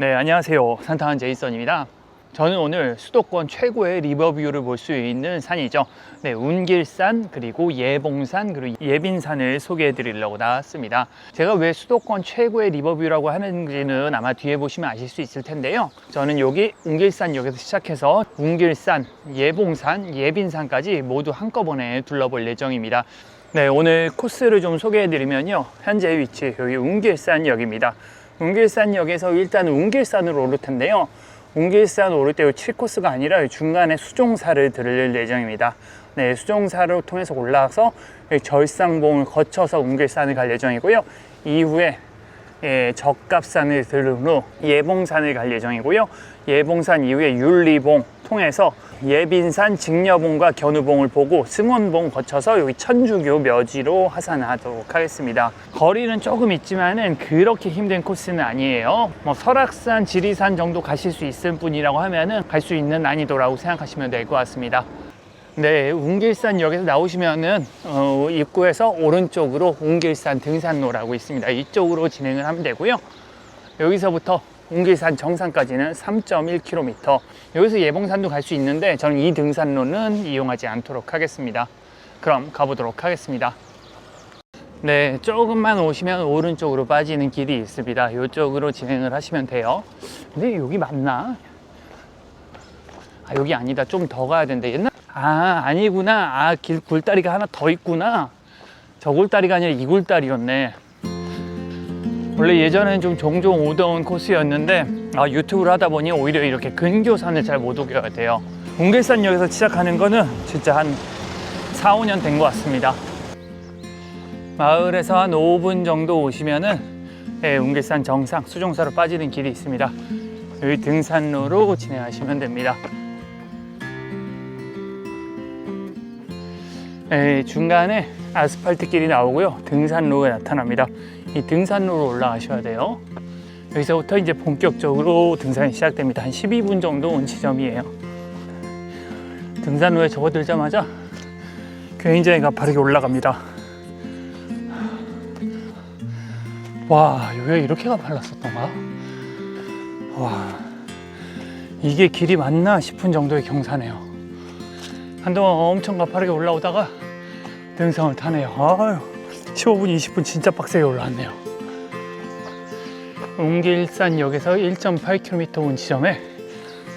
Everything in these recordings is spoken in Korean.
네, 안녕하세요. 산타한 제이선입니다. 저는 오늘 수도권 최고의 리버뷰를 볼 수 있는 산이죠. 네, 운길산, 그리고 예봉산, 그리고 예빈산을 소개해 드리려고 나왔습니다. 제가 왜 수도권 최고의 리버뷰라고 하는지는 아마 뒤에 보시면 아실 수 있을 텐데요. 저는 여기 운길산역에서 시작해서 운길산, 예봉산, 예빈산까지 모두 한꺼번에 둘러볼 예정입니다. 네, 오늘 코스를 좀 소개해 드리면요. 현재 위치, 여기 운길산역입니다. 운길산역에서 일단 운길산으로 오를 텐데요. 운길산 오를 때 7코스가 아니라 중간에 수종사를 들을 예정입니다. 네, 수종사를 통해서 올라와서 절상봉을 거쳐서 운길산을 갈 예정이고요. 이후에 예, 적갑산을 들은 후 예봉산을 갈 예정이고요. 예봉산 이후에 윤리봉 통해서 예빈산 직녀봉과 견우봉을 보고 승원봉 거쳐서 여기 천주교 묘지로 하산하도록 하겠습니다. 거리는 조금 있지만은 그렇게 힘든 코스는 아니에요. 뭐 설악산, 지리산 정도 가실 수 있을 분이라고 하면은 갈 수 있는 난이도라고 생각하시면 될 것 같습니다. 네, 운길산역에서 나오시면은 어, 입구에서 오른쪽으로 운길산 등산로라고 있습니다. 이쪽으로 진행을 하면 되고요. 여기서부터 운길산 정상까지는 3.1km. 여기서 예봉산도 갈 수 있는데 저는 이 등산로는 이용하지 않도록 하겠습니다. 그럼 가보도록 하겠습니다. 네, 조금만 오시면 오른쪽으로 빠지는 길이 있습니다. 이쪽으로 진행을 하시면 돼요. 근데 여기 맞나? 아, 여기 아니다. 좀 더 가야 된대. 옛날 아, 아니구나. 아, 길 굴다리가 하나 더 있구나. 저 굴다리가 아니라 이 굴다리였네. 원래 예전엔 좀 종종 오던 코스였는데 아, 유튜브를 하다 보니 오히려 이렇게 근교산을 잘 못 오게 돼요. 웅길산역에서 시작하는 거는 진짜 한 4, 5년 된 것 같습니다. 마을에서 한 5분 정도 오시면은 예, 웅길산 정상 수종사로 빠지는 길이 있습니다. 여기 등산로로 진행하시면 됩니다. 예, 중간에 아스팔트 길이 나오고요. 등산로가 나타납니다. 이 등산로로 올라가셔야 돼요. 여기서부터 이제 본격적으로 등산이 시작됩니다. 한 12분 정도 온 지점이에요. 등산로에 접어들자마자 굉장히 가파르게 올라갑니다. 와, 여기가 이렇게 가팔랐었던가? 와, 이게 길이 맞나 싶은 정도의 경사네요. 한동안 엄청 가파르게 올라오다가 등산을 타네요. 아유, 15분, 20분 진짜 빡세게 올라왔네요. 웅길산역에서 1.8km 온 지점에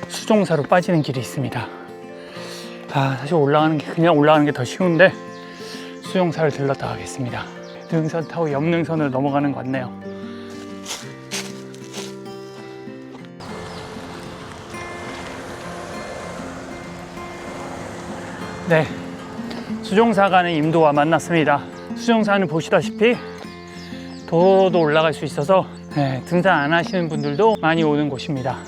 수종사로 빠지는 길이 있습니다. 아, 사실 올라가는 게 그냥 올라가는 게 더 쉬운데 수종사를 들렀다 가겠습니다. 등산 타고 옆능선을 넘어가는 것 같네요. 네, 수종사 가는 임도와 만났습니다. 수종사는 보시다시피 도로도 올라갈 수 있어서 네, 등산 안 하시는 분들도 많이 오는 곳입니다.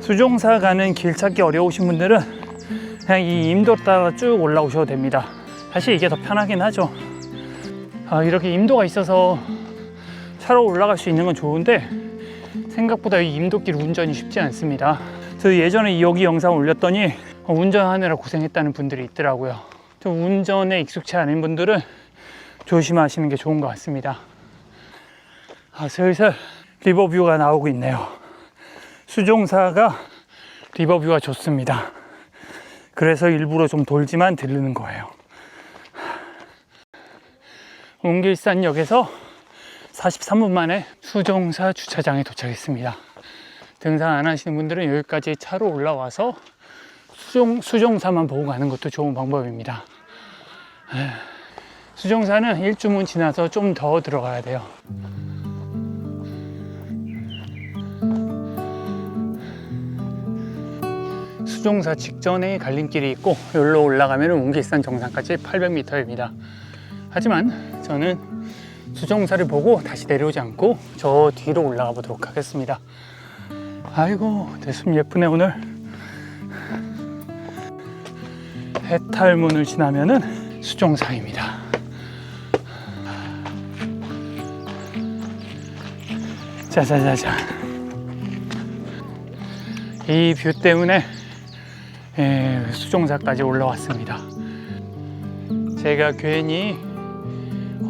수종사 가는 길 찾기 어려우신 분들은 그냥 이 임도 따라 쭉 올라오셔도 됩니다. 사실 이게 더 편하긴 하죠. 아, 이렇게 임도가 있어서 차로 올라갈 수 있는 건 좋은데 생각보다 이 임도길 운전이 쉽지 않습니다. 저 예전에 여기 영상 올렸더니 어, 운전하느라 고생했다는 분들이 있더라고요. 좀 운전에 익숙치 않은 분들은 조심하시는 게 좋은 것 같습니다. 아, 슬슬 리버뷰가 나오고 있네요. 수종사가 리버뷰가 좋습니다. 그래서 일부러 좀 돌지만 들르는 거예요. 웅길산역에서 43분 만에 수종사 주차장에 도착했습니다. 등산 안 하시는 분들은 여기까지 차로 올라와서 수종, 수종사만 보고 가는 것도 좋은 방법입니다. 에휴, 수종사는 일주문 지나서 좀 더 들어가야 돼요. 수종사 직전에 갈림길이 있고 여기로 올라가면 웅길산 정상까지 800m입니다. 하지만 저는 수종사를 보고 다시 내려오지 않고 저 뒤로 올라가 보도록 하겠습니다. 아이고 대숨 예쁘네 오늘. 해탈문을 지나면은 수종사입니다. 자자자자. 이 뷰 때문에 예, 수종사까지 올라왔습니다. 제가 괜히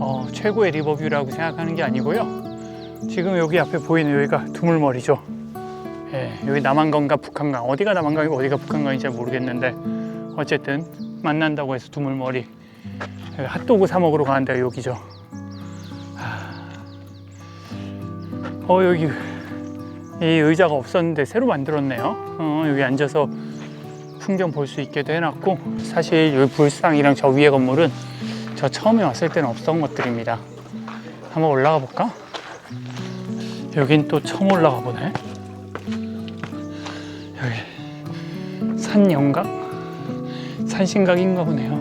어, 최고의 리버뷰라고 생각하는 게 아니고요. 지금 여기 앞에 보이는 여기가 두물머리죠. 예, 여기 남한강과 북한강 어디가 남한강이고 어디가 북한강인지 잘 모르겠는데 어쨌든 만난다고 해서 두물머리 핫도그 사 먹으러 가는 데가 여기죠. 하... 어 여기 이 의자가 없었는데 새로 만들었네요. 어, 여기 앉아서 풍경 볼 수 있게도 해놨고 사실 여기 불상이랑 저 위에 건물은 저 처음에 왔을 때는 없던 것들입니다. 한번 올라가 볼까? 여긴 또 처음 올라가 보네. 여기 산영각? 산신각인가 보네요.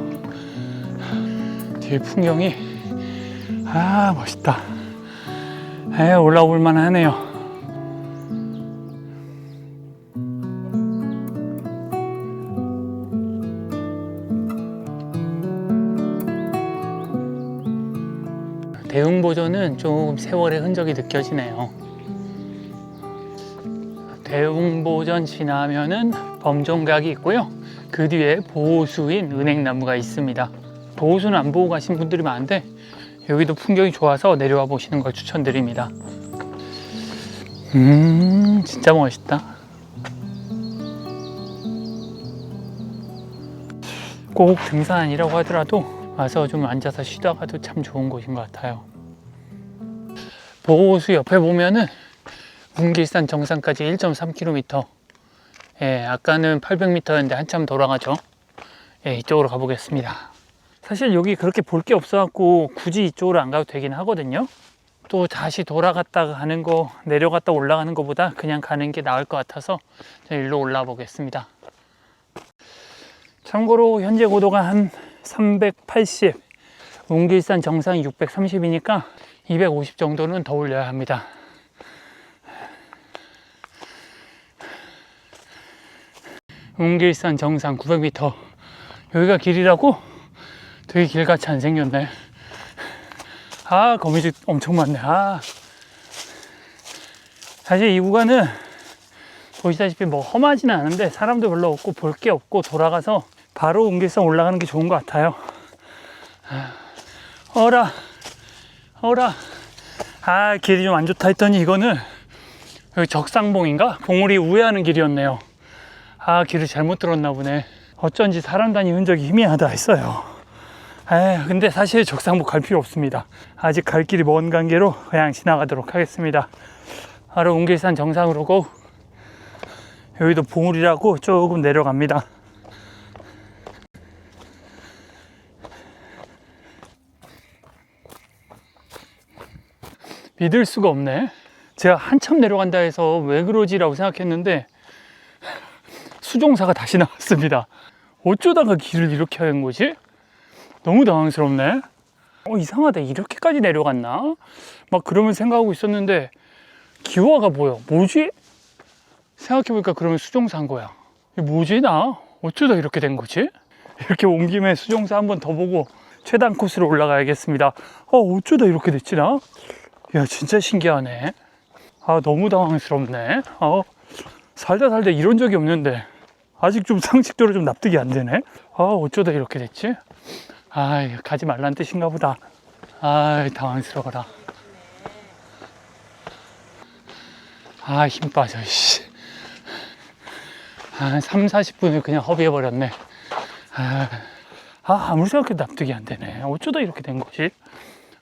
뒤에 풍경이 아 멋있다. 에 올라올 만하네요. 대웅보전은 조금 세월의 흔적이 느껴지네요. 대웅보전 지나면은 범종각이 있고요. 그 뒤에 보호수인 은행나무가 있습니다. 보호수는 안 보고 가신 분들이 많은데 여기도 풍경이 좋아서 내려와 보시는 걸 추천드립니다. 음, 진짜 멋있다. 꼭 등산 아니라고 하더라도 와서 좀 앉아서 쉬다가도 참 좋은 곳인 것 같아요. 보호수 옆에 보면은 문길산 정상까지 1.3km. 예, 아까는 800m였는데 한참 돌아가죠. 예, 이쪽으로 가보겠습니다. 사실 여기 그렇게 볼 게 없어갖고 굳이 이쪽으로 안 가도 되긴 하거든요. 또 다시 돌아갔다가 가는 거, 내려갔다 올라가는 것보다 그냥 가는 게 나을 것 같아서 일로 올라와 보겠습니다. 참고로 현재 고도가 한 380, 웅길산 정상이 630이니까 250 정도는 더 올려야 합니다. 웅길산 정상 900m. 여기가 길이라고? 되게 길같이 안 생겼네. 아, 거미줄 엄청 많네. 아. 사실 이 구간은 보시다시피 뭐 험하지는 않은데 사람도 별로 없고 볼 게 없고 돌아가서 바로 웅길산 올라가는 게 좋은 것 같아요. 어라, 어라. 아, 길이 좀 안 좋다 했더니 이거는 여기 적상봉인가? 봉우리 우회하는 길이었네요. 아, 길을 잘못 들었나 보네. 어쩐지 사람 다니 흔적이 희미하다 했어요. 에 근데 사실 적상봉 갈 필요 없습니다. 아직 갈 길이 먼 관계로 그냥 지나가도록 하겠습니다. 바로 웅길산 정상으로 고. 여기도 봉우리라고 조금 내려갑니다. 믿을 수가 없네. 제가 한참 내려간다 해서 왜 그러지라고 생각했는데 수종사가 다시 나왔습니다. 어쩌다가 길을 이렇게 하는 거지? 너무 당황스럽네. 어, 이상하다. 이렇게까지 내려갔나? 막 그러면 생각하고 있었는데 기와가 보여. 뭐지? 생각해보니까 그러면 수종사인 거야. 뭐지 나? 어쩌다 이렇게 된 거지? 이렇게 온 김에 수종사 한 번 더 보고 최단 코스로 올라가야겠습니다. 어, 어쩌다 이렇게 됐지 나? 야 진짜 신기하네 아 너무 당황스럽네 어, 살다 살다 이런 적이 없는데 아직 좀 상식적으로 좀 납득이 안 되네 아 어쩌다 이렇게 됐지 아 가지 말란 뜻인가 보다 아 당황스러워라 아 힘 빠져 씨. 아 3, 40분을 그냥 허비해 버렸네 아, 아 아무리 생각해도 납득이 안 되네 어쩌다 이렇게 된 거지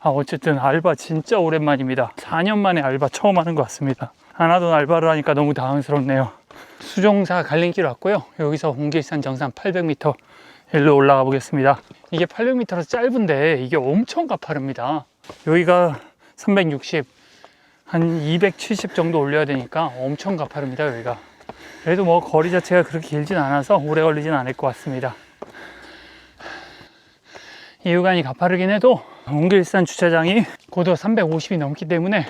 아, 어쨌든 알바 진짜 오랜만입니다. 4년 만에 알바 처음 하는 것 같습니다. 안 하던 알바를 하니까 너무 당황스럽네요. 수종사 갈림길 왔고요. 여기서 홍길산 정상 800m 일로 올라가 보겠습니다. 이게 800m라서 짧은데 이게 엄청 가파릅니다. 여기가 360, 한 270 정도 올려야 되니까 엄청 가파릅니다. 여기가. 그래도 뭐 거리 자체가 그렇게 길진 않아서 오래 걸리진 않을 것 같습니다. 이 구간이 가파르긴 해도 웅길산 주차장이 고도 350이 넘기 때문에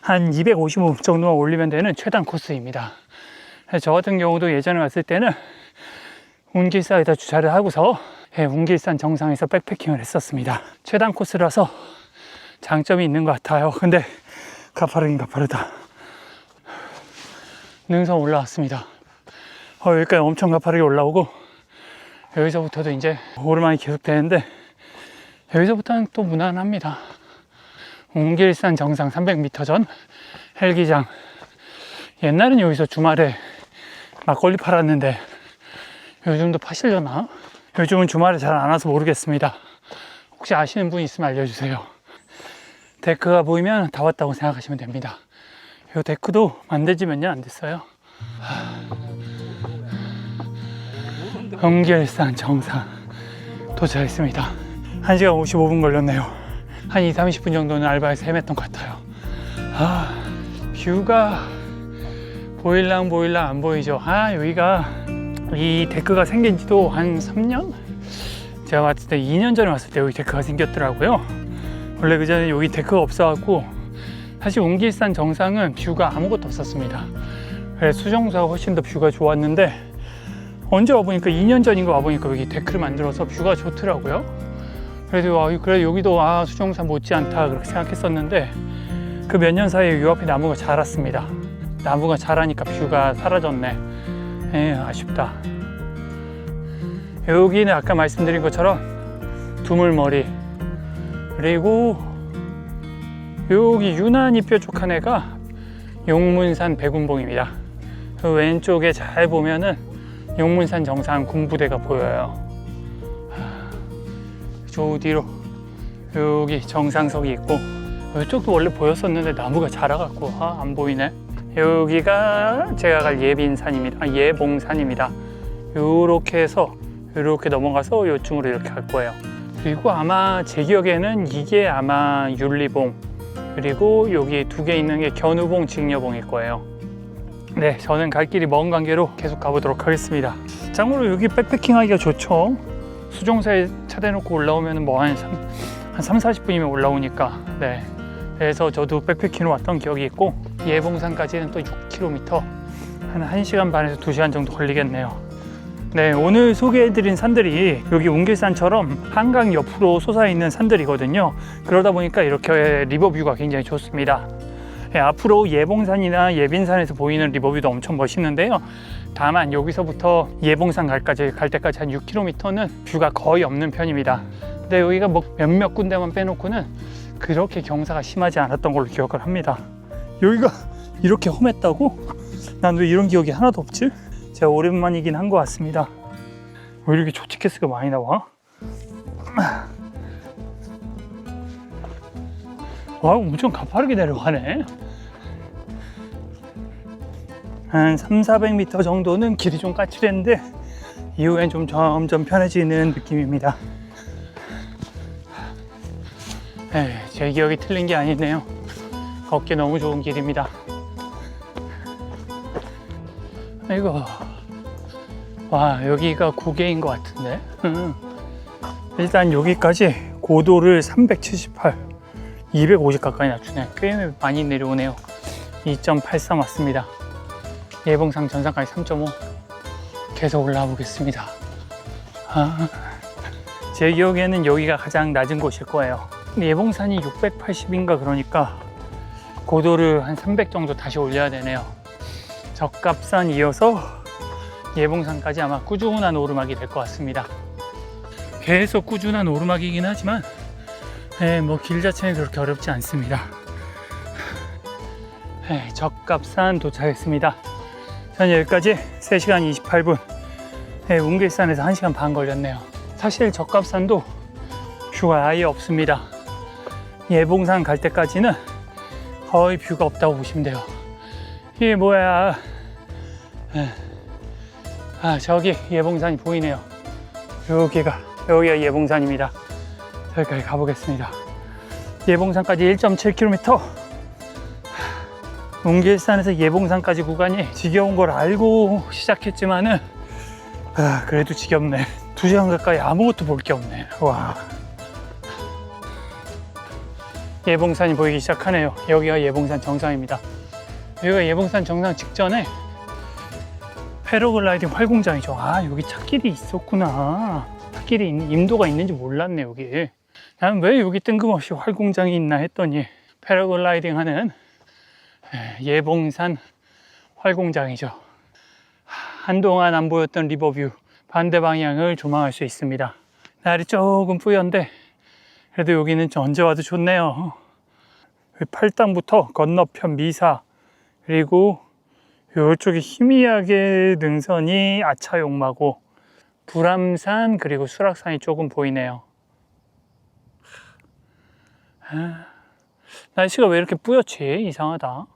한 255 정도만 올리면 되는 최단 코스입니다. 저 같은 경우도 예전에 왔을 때는 운길산에다 주차를 하고서 예, 운길산 정상에서 백패킹을 했었습니다. 최단 코스라서 장점이 있는 것 같아요. 근데 가파르긴 가파르다. 능선 올라왔습니다. 어, 여기까지 엄청 가파르게 올라오고 여기서부터도 이제 오르막이 계속 되는데 여기서부터는 또 무난합니다. 웅길산 정상 300m 전 헬기장. 옛날엔 여기서 주말에 막걸리 팔았는데 요즘도 파시려나? 요즘은 주말에 잘 안 와서 모르겠습니다. 혹시 아시는 분 있으면 알려주세요. 데크가 보이면 다 왔다고 생각하시면 됩니다. 이 데크도 만들지 몇 년 안 됐어요. 엉결산 정상 도착했습니다. 1시간 55분 걸렸네요. 한 2, 30분 정도는 알바에서 헤맸던 것 같아요. 아, 뷰가 보일랑 보일랑 안 보이죠? 아, 여기가 이 데크가 생긴 지도 한 3년? 제가 왔을 때 2년 전에 왔을 때 여기 데크가 생겼더라고요. 원래 그 전에 여기 데크가 없어갖고 사실 웅길산 정상은 뷰가 아무것도 없었습니다. 그래서 수정사가 훨씬 더 뷰가 좋았는데 언제 와보니까 2년 전인 거 와보니까 여기 데크를 만들어서 뷰가 좋더라고요. 그래서 와, 그래 여기도 아 수정사 못지않다 그렇게 생각했었는데 그 몇 년 사이에 요 앞에 나무가 자랐습니다. 나무가 자라니까 뷰가 사라졌네. 에 아쉽다. 여기는 아까 말씀드린 것처럼 두물머리 그리고 여기 유난히 뾰족한 애가 용문산 백운봉입니다. 그 왼쪽에 잘 보면은 용문산 정상 군부대가 보여요. 하, 저 뒤로 여기 정상석이 있고 이쪽도 원래 보였었는데 나무가 자라갖고 아, 안 보이네. 여기가 제가 갈 예빈산입니다. 아, 예봉산입니다. 요렇게 해서 이렇게 넘어가서 요쯤으로 이렇게 갈 거예요. 그리고 아마 제 기억에는 이게 아마 윤리봉 그리고 여기 두 개 있는 게 견우봉, 직녀봉일 거예요. 네, 저는 갈 길이 먼 관계로 계속 가보도록 하겠습니다. 참고로 여기 백패킹 하기가 좋죠. 수종사에 차 대놓고 올라오면 뭐한 한 3, 40분이면 올라오니까. 네. 그래서 저도 백패킹으로 왔던 기억이 있고 예봉산까지는 또 6km 한 1시간 반에서 2시간 정도 걸리겠네요. 네, 오늘 소개해드린 산들이 여기 웅길산처럼 한강 옆으로 솟아있는 산들이거든요. 그러다 보니까 이렇게 리버뷰가 굉장히 좋습니다. 네, 앞으로 예봉산이나 예빈산에서 보이는 리버뷰도 엄청 멋있는데요. 다만 여기서부터 예봉산 갈까지 갈 때까지 한 6km는 뷰가 거의 없는 편입니다. 근데 여기가 뭐 몇몇 군데만 빼놓고는 그렇게 경사가 심하지 않았던 걸로 기억을 합니다. 여기가 이렇게 험했다고? 난 왜 이런 기억이 하나도 없지? 제가 오랜만이긴 한 것 같습니다. 왜 이렇게 조치케스가 많이 나와? 와, 엄청 가파르게 내려가네. 한 3, 400m 정도는 길이 좀 까칠했는데 이후엔 좀 점점 편해지는 느낌입니다. 에이, 제 기억이 틀린 게 아니네요. 걷기 너무 좋은 길입니다. 아이고. 와, 여기가 구개인 것 같은데. 음. 일단 여기까지 고도를 378, 250 가까이 낮추네. 꽤 많이 내려오네요. 2.83 왔습니다. 예봉산 전상까지 3.5. 계속 올라와 보겠습니다. 아, 제 기억에는 여기가 가장 낮은 곳일 거예요. 예봉산이 680인가 그러니까 고도를 한 300 정도 다시 올려야 되네요. 적갑산 이어서 예봉산까지 아마 꾸준한 오르막이 될 것 같습니다. 계속 꾸준한 오르막이긴 하지만 예, 뭐길 자체는 그렇게 어렵지 않습니다. 예, 적갑산 도착했습니다. 전 여기까지 3시간 28분 예, 웅길산에서 1시간 반 걸렸네요. 사실 적갑산도 뷰가 아예 없습니다. 예봉산 갈 때까지는 거의 뷰가 없다고 보시면 돼요. 이게 뭐야? 예. 아 저기 예봉산이 보이네요. 여기가 여기가 예봉산입니다. 여기까지 가보겠습니다. 예봉산까지 1.7km. 웅길산에서 예봉산까지 구간이 지겨운 걸 알고 시작했지만은 아, 그래도 지겹네. 두 시간 가까이 아무것도 볼 게 없네. 와. 예봉산이 보이기 시작하네요. 여기가 예봉산 정상입니다. 여기가 예봉산 정상 직전에 패러글라이딩 활공장이죠. 아, 여기 차길이 있었구나. 차길이 있는, 임도가 있는지 몰랐네, 여기. 나는 왜 여기 뜬금없이 활공장이 있나 했더니 패러글라이딩 하는 예, 예봉산 활공장이죠. 한동안 안 보였던 리버뷰 반대 방향을 조망할 수 있습니다. 날이 조금 뿌연데 그래도 여기는 언제 와도 좋네요. 팔당부터 건너편 미사 그리고 이쪽에 희미하게 능선이 아차용마고 불암산 그리고 수락산이 조금 보이네요. 아, 날씨가 왜 이렇게 뿌옇지? 이상하다.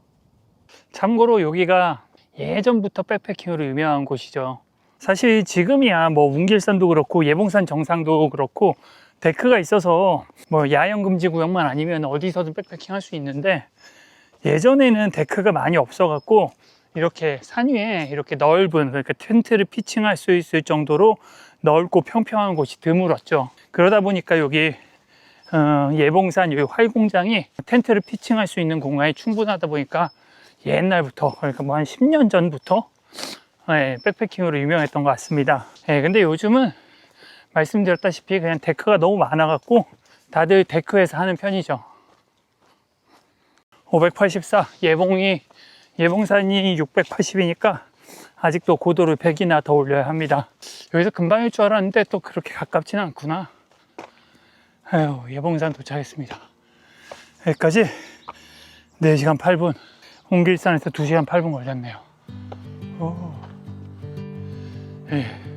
참고로 여기가 예전부터 백패킹으로 유명한 곳이죠. 사실 지금이야 뭐 운길산도 그렇고 예봉산 정상도 그렇고 데크가 있어서 뭐 야영 금지 구역만 아니면 어디서든 백패킹 할 수 있는데 예전에는 데크가 많이 없어 갖고 이렇게 산 위에 이렇게 넓은 그러니까 텐트를 피칭할 수 있을 정도로 넓고 평평한 곳이 드물었죠. 그러다 보니까 여기 어, 예봉산 여기 활공장이 텐트를 피칭할 수 있는 공간이 충분하다 보니까 옛날부터 그러니까 뭐 한 10년 전부터 예, 백패킹으로 유명했던 것 같습니다. 예, 근데 요즘은 말씀드렸다시피 그냥 데크가 너무 많아갖고 다들 데크에서 하는 편이죠. 584 예봉이 예봉산이 680이니까 아직도 고도를 100이나 더 올려야 합니다. 여기서 금방일 줄 알았는데 또 그렇게 가깝지는 않구나. 아유, 예봉산 도착했습니다. 여기까지 4시간 8분. 홍길산에서 2시간 8분 걸렸네요. 오. 예.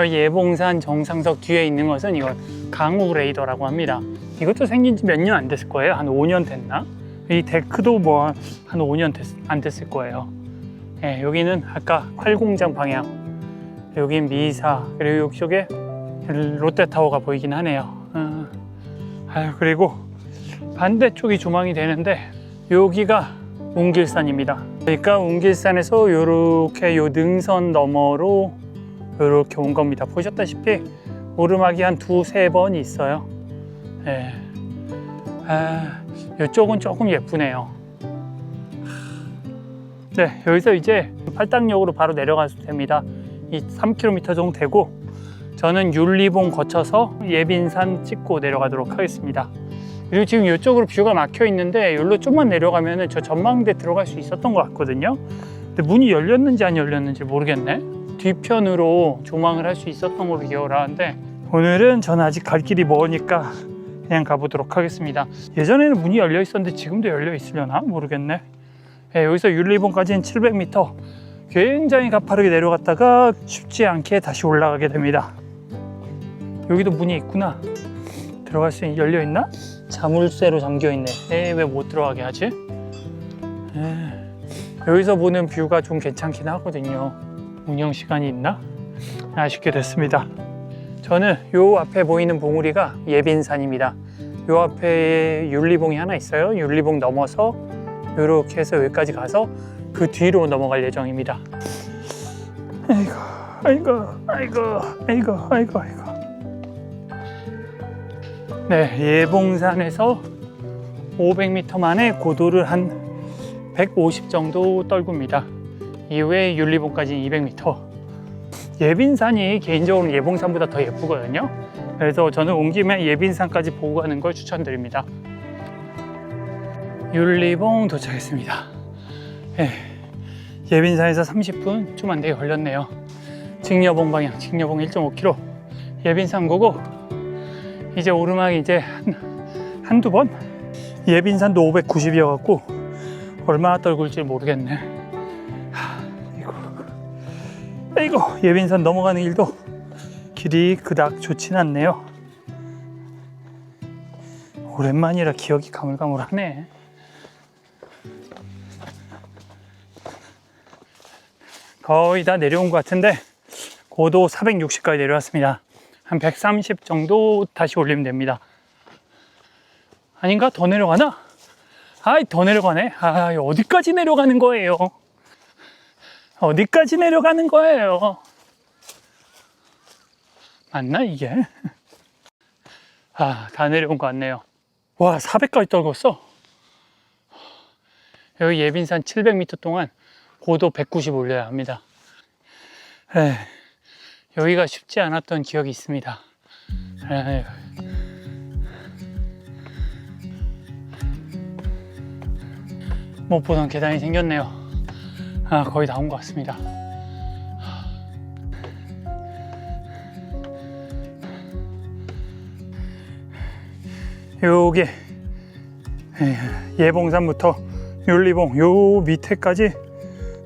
그리고 예봉산 정상석 뒤에 있는 것은 이걸 강우 레이더라고 합니다. 이것도 생긴 지 몇 년 안 됐을 거예요. 한 5년 됐나? 이 데크도 뭐 한 5년 됐, 안 됐을 거예요. 예, 여기는 아까 활공장 방향, 여긴 미사, 그리고 이쪽에 롯데타워가 보이긴 하네요. 어. 아유, 그리고 반대쪽이 조망이 되는데 여기가 웅길산입니다. 그러니까 웅길산에서 이렇게 요 능선 너머로 이렇게 온 겁니다. 보셨다시피 오르막이 한 두세 번 있어요. 예. 아, 이쪽은 조금 예쁘네요. 네, 여기서 이제 팔당역으로 바로 내려가도 됩니다. 이 3km 정도 되고 저는 윤리봉 거쳐서 예빈산 찍고 내려가도록 하겠습니다. 그리고 지금 이쪽으로 뷰가 막혀 있는데 여기로 좀만 내려가면 저 전망대 들어갈 수 있었던 것 같거든요. 근데 문이 열렸는지 안 열렸는지 모르겠네. 뒤편으로 조망을 할 수 있었던 걸로 기억을 하는데 오늘은 전 아직 갈 길이 멀으니까 그냥 가보도록 하겠습니다. 예전에는 문이 열려 있었는데 지금도 열려 있으려나 모르겠네. 네, 여기서 윤리봉까지는 700m. 굉장히 가파르게 내려갔다가 쉽지 않게 다시 올라가게 됩니다. 여기도 문이 있구나. 들어갈 수 있, 열려 있나? 자물쇠로 잠겨 있네. 에, 왜 못 들어가게 하지? 에, 여기서 보는 뷰가 좀 괜찮긴 하거든요. 운영 시간이 있나? 아쉽게 됐습니다. 저는 요 앞에 보이는 봉우리가 예빈산입니다. 요 앞에 윤리봉이 하나 있어요. 윤리봉 넘어서 이렇게 해서 여기까지 가서 그 뒤로 넘어갈 예정입니다. 아이고, 아이고, 아이고, 아이고, 아이고, 아이고. 네, 예봉산에서 500m 만에 고도를 한 150 정도 떨굽니다. 이후에 윤리봉까지 200m. 예빈산이 개인적으로 예봉산보다 더 예쁘거든요. 그래서 저는 온 김에 예빈산까지 보고 가는 걸 추천드립니다. 윤리봉 도착했습니다. 예, 예빈산에서 30분 좀 안 되게 걸렸네요. 직녀봉 방향, 직녀봉 1.5km. 예빈산 고고. 이제 오르막이 이제 한, 한두 번? 예빈산도 590이어갖고 얼마나 떨굴지 모르겠네. 아이고, 예빈산 넘어가는 길도 길이 그닥 좋진 않네요. 오랜만이라 기억이 가물가물하네. 거의 다 내려온 것 같은데 고도 460까지 내려왔습니다. 한 130 정도 다시 올리면 됩니다. 아닌가? 더 내려가나? 아이, 더 내려가네. 아, 어디까지 내려가는 거예요? 어디까지 내려가는 거예요? 맞나, 이게? 아, 다 내려온 것 같네요. 와, 400까지 떨궜어. 여기 예빈산 700m 동안 고도 190 올려야 합니다. 에이, 여기가 쉽지 않았던 기억이 있습니다. 에이. 못 보던 계단이 생겼네요. 아, 거의 다 온 것 같습니다. 요게 예, 예봉산부터 윤리봉 요 밑에까지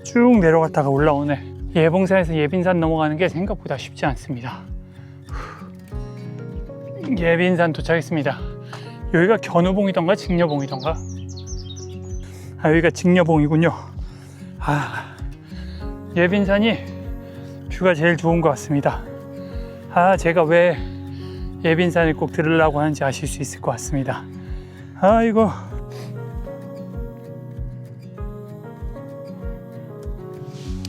쭉 내려갔다가 올라오네. 예봉산에서 예빈산 넘어가는 게 생각보다 쉽지 않습니다. 후. 예빈산 도착했습니다. 여기가 견우봉이던가 직녀봉이던가. 아 여기가 직녀봉이군요. 아 예빈산이 뷰가 제일 좋은 것 같습니다. 아 제가 왜 예빈산을 꼭 들으려고 하는지 아실 수 있을 것 같습니다. 아이고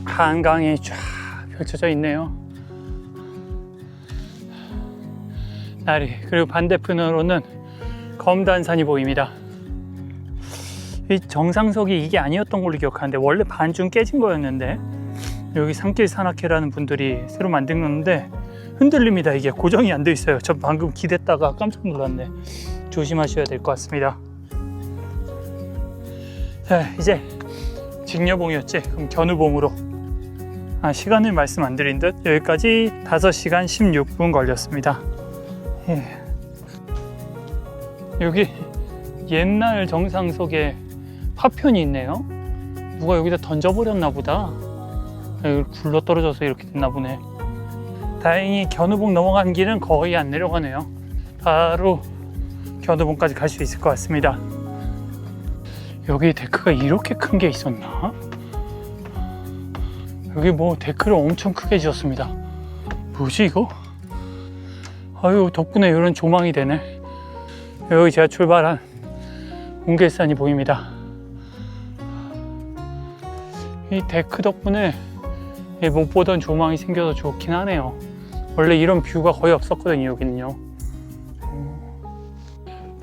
한강이 쫙 펼쳐져 있네요. 나리 그리고 반대편으로는 검단산이 보입니다. 이 정상석이 이게 아니었던 걸로 기억하는데 원래 반쯤 깨진 거였는데 여기 산길 산악회라는 분들이 새로 만든 건데 흔들립니다. 이게 고정이 안 돼 있어요. 저 방금 기댔다가 깜짝 놀랐네. 조심하셔야 될 것 같습니다. 자, 이제 직녀봉이었지. 그럼 견우봉으로. 아, 시간을 말씀 안 드린 듯 여기까지 5시간 16분 걸렸습니다. 예. 여기 옛날 정상석에 파편이 있네요. 누가 여기다 던져버렸나 보다. 여기 굴러 떨어져서 이렇게 됐나 보네. 다행히 견우봉 넘어간 길은 거의 안 내려가네요. 바로 견우봉까지 갈 수 있을 것 같습니다. 여기 데크가 이렇게 큰 게 있었나? 여기 뭐 데크를 엄청 크게 지었습니다. 뭐지 이거? 아유 덕분에 이런 조망이 되네. 여기 제가 출발한 웅길산이 보입니다. 이 데크 덕분에 이못 보던 조망이 생겨서 좋긴 하네요. 원래 이런 뷰가 거의 없었거든요, 여기는요.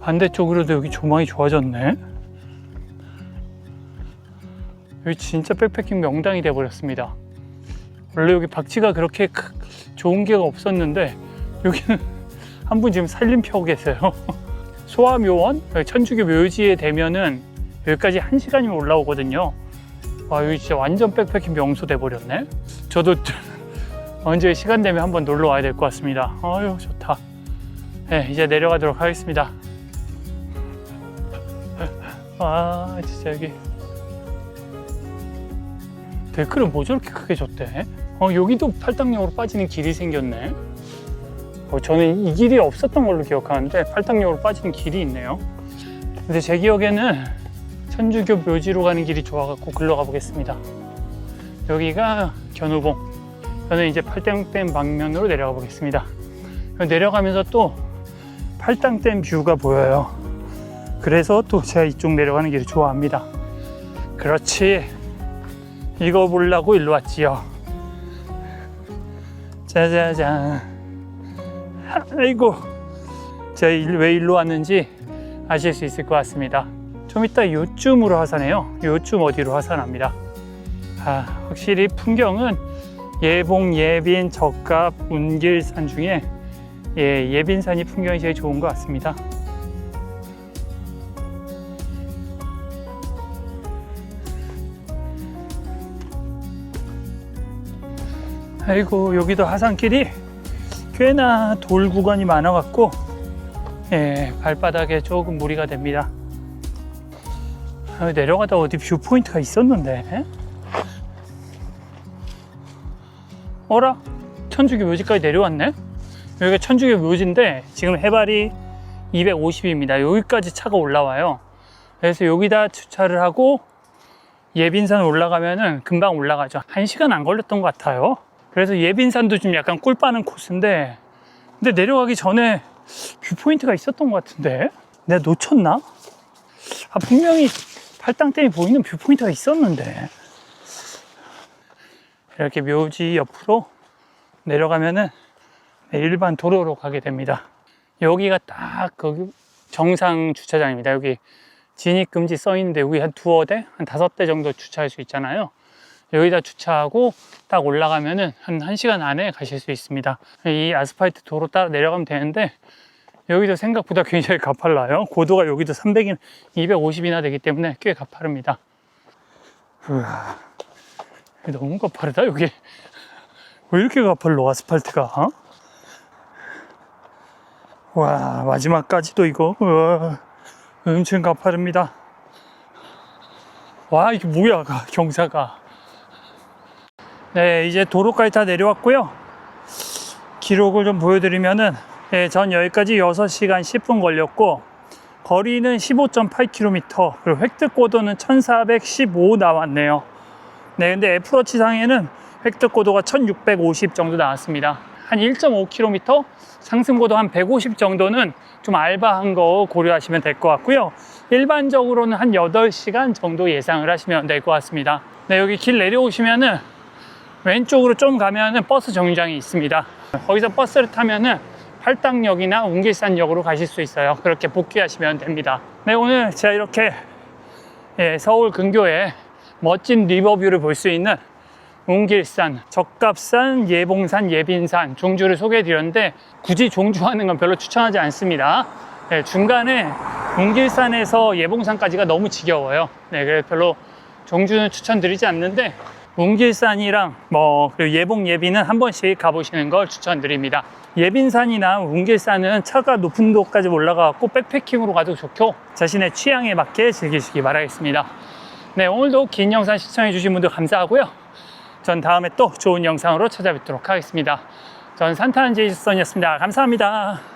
반대쪽으로도 여기 조망이 좋아졌네. 여기 진짜 백패킹 명당이 돼버렸습니다. 원래 여기 박쥐가 그렇게 크- 좋은 게가 없었는데 여기는 한 분 지금 살림 펴고 계세요. 소아묘원 천주교 묘지에 되면은 여기까지 한 시간이면 올라오거든요. 와 여기 진짜 완전 백패킹 명소 돼버렸네. 저도 언제 시간 되면 한번 놀러 와야 될 것 같습니다. 아유 좋다. 네 이제 내려가도록 하겠습니다. 아 진짜 여기 댓글은 뭐 저렇게 크게 줬대? 어 여기도 팔당역으로 빠지는 길이 생겼네. 어, 저는 이 길이 없었던 걸로 기억하는데 팔당역으로 빠지는 길이 있네요. 근데 제 기억에는 천주교 묘지로 가는 길이 좋아갖고 글러 가보겠습니다. 여기가 견우봉. 저는 이제 팔당댐 방면으로 내려가 보겠습니다. 내려가면서 또 팔당댐 뷰가 보여요. 그래서 또 제가 이쪽 내려가는 길을 좋아합니다. 그렇지. 이거 보려고 일로 왔지요. 짜자잔. 아이고. 제가 일- 왜 일로 왔는지 아실 수 있을 것 같습니다. 좀 이따 요쯤으로 하산해요. 요쯤 어디로 하산합니다. 아, 확실히 풍경은 예봉, 예빈, 적갑, 운길산 중에 예, 예빈산이 풍경이 제일 좋은 것 같습니다. 아이고 여기도 하산길이 꽤나 돌 구간이 많아 갖고 예, 발바닥에 조금 무리가 됩니다. 아, 내려가다 어디 뷰 포인트가 있었는데 어라? 천주교 묘지까지 내려왔네? 여기가 천주교 묘지인데 지금 해발이 250입니다. 여기까지 차가 올라와요. 그래서 여기다 주차를 하고 예빈산 올라가면은 금방 올라가죠. 한 시간 안 걸렸던 것 같아요. 그래서 예빈산도 좀 약간 꿀 빠는 코스인데 근데 내려가기 전에 뷰 포인트가 있었던 것 같은데? 내가 놓쳤나? 아 분명히 팔당댐이 보이는 뷰 포인트가 있었는데 이렇게 묘지 옆으로 내려가면은 네, 일반 도로로 가게 됩니다. 여기가 딱 거기 정상 주차장입니다. 여기 진입 금지 써 있는데 여기 한 두어 대, 한 다섯 대 정도 주차할 수 있잖아요. 여기다 주차하고 딱 올라가면은 한 1시간 안에 가실 수 있습니다. 이 아스팔트 도로 따라 내려가면 되는데 여기도 생각보다 굉장히 가팔라요. 고도가 여기도 300인, 250이나 되기 때문에 꽤 가파릅니다. 우와, 너무 가파르다, 여기. 왜 이렇게 가팔러, 아스팔트가? 어? 와, 마지막까지도 이거, 우와, 엄청 가파릅니다. 와, 이게 뭐야, 가- 경사가. 네, 이제 도로까지 다 내려왔고요. 기록을 좀 보여드리면은, 네, 전 여기까지 6시간 10분 걸렸고, 거리는 15.8km, 그리고 획득 고도는 1415 나왔네요. 네, 근데 애플워치 상에는 획득 고도가 1650 정도 나왔습니다. 한 1.5km, 상승 고도 한 150 정도는 좀 알바한 거 고려하시면 될 것 같고요. 일반적으로는 한 8시간 정도 예상을 하시면 될 것 같습니다. 네, 여기 길 내려오시면은 왼쪽으로 좀 가면은 버스 정류장이 있습니다. 거기서 버스를 타면은 팔당역이나 웅길산역으로 가실 수 있어요. 그렇게 복귀하시면 됩니다. 네, 오늘 제가 이렇게 예, 서울 근교에 멋진 리버뷰를 볼 수 있는 웅길산, 적갑산, 예봉산, 예빈산, 종주를 소개해 드렸는데 굳이 종주하는 건 별로 추천하지 않습니다. 네, 중간에 웅길산에서 예봉산까지가 너무 지겨워요. 네, 그래서 별로 종주는 추천드리지 않는데 웅길산이랑 뭐 그리고 예봉 예빈은 한 번씩 가보시는 걸 추천드립니다. 예빈산이나 웅길산은 차가 높은 곳까지 올라가고 백패킹으로 가도 좋고 자신의 취향에 맞게 즐기시기 바라겠습니다. 네, 오늘도 긴 영상 시청해주신 분들 감사하고요. 전 다음에 또 좋은 영상으로 찾아뵙도록 하겠습니다. 전 산타한 제이슨이었습니다. 감사합니다.